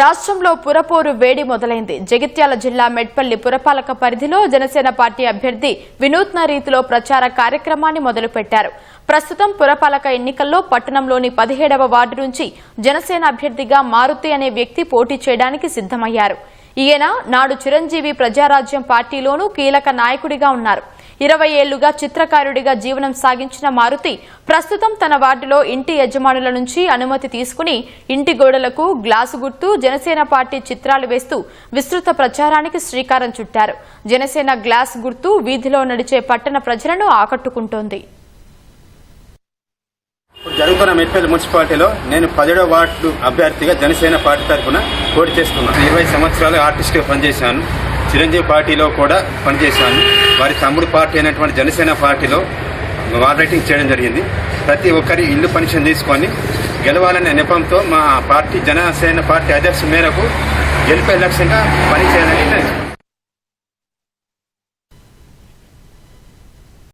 రాష్ట్రంలో పురపోరు వేడి మొదలైంది. జగిత్యాల జిల్లా మెట్పల్లి పురపాలక పరిధిలో జనసేన పార్టీ అభ్యర్థి వినూత్న రీతిలో ప్రచార కార్యక్రమాన్ని మొదలుపెట్టారు. ప్రస్తుతం పురపాలక ఎన్నికల్లో పట్టణంలోని పదిహేడవ వార్డు నుంచి జనసేన అభ్యర్థిగా మారుతి అనే వ్యక్తి పోటీ చేయడానికి సిద్దమయ్యారు ఈయన నాడు చిరంజీవి ప్రజారాజ్యం పార్టీలోనూ కీలక నాయకుడిగా ఉన్నారు. ఇరవై ఏళ్ళుగా చిత్రకారుడిగా జీవనం సాగించిన మారుతి ప్రస్తుతం తన వార్డులో ఇంటి యజమానుల నుంచి అనుమతి తీసుకుని ఇంటి గోడలకు గ్లాసు గుర్తు జనసేన పార్టీ చిత్రాలు వేస్తూ విస్తృత ప్రచారానికి శ్రీకారం చుట్టారు. జనసేన గ్లాస్ గుర్తు వీధిలో నడిచే పట్టణ ప్రజలను ఆకట్టుకుంటోంది. జరుగుతున్న మెట్పల్లి మున్సిపాలిటీలో నేను పదిహేడో వార్డు అభ్యర్థిగా జనసేన పార్టీ తరఫున పోటీ చేస్తున్నాను. ఇరవై సంవత్సరాలు ఆర్టిస్ట్గా పనిచేశాను. చిరంజీవి పార్టీలో కూడా పనిచేశాను. వారి తమ్ముడు పార్టీ అయినటువంటి జనసేన పార్టీలో వార్ రైటింగ్ చేయడం జరిగింది. ప్రతి ఒక్కరి ఇల్లు పనిషన్ తీసుకొని గెలవాలనే నెపంతో మా పార్టీ జనసేన పార్టీ అధ్యక్ష మేరకు గెలిపే లక్ష్యంగా పనిచేయాలని